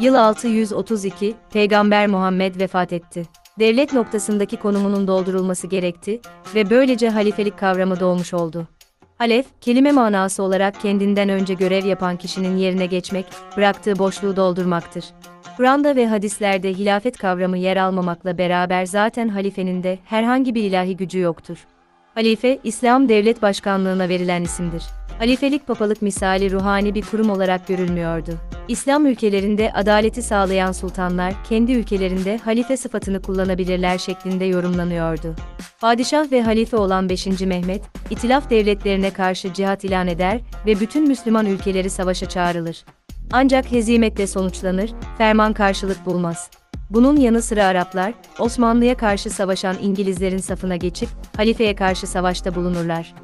Yıl 632, Peygamber Muhammed vefat etti. Devlet noktasındaki konumunun doldurulması gerekti ve böylece halifelik kavramı doğmuş oldu. Halef, kelime manası olarak kendinden önce görev yapan kişinin yerine geçmek, bıraktığı boşluğu doldurmaktır. Kur'an'da ve hadislerde hilafet kavramı yer almamakla beraber zaten halifenin de herhangi bir ilahi gücü yoktur. Halife, İslam devlet başkanlığına verilen isimdir. Halifelik papalık misali ruhani bir kurum olarak görülmüyordu. İslam ülkelerinde adaleti sağlayan sultanlar kendi ülkelerinde halife sıfatını kullanabilirler şeklinde yorumlanıyordu. Padişah ve halife olan 5. Mehmet, itilaf devletlerine karşı cihat ilan eder ve bütün Müslüman ülkeleri savaşa çağrılır. Ancak hezimetle sonuçlanır, ferman karşılık bulmaz. Bunun yanı sıra Araplar, Osmanlı'ya karşı savaşan İngilizlerin safına geçip, halifeye karşı savaşta bulunurlar.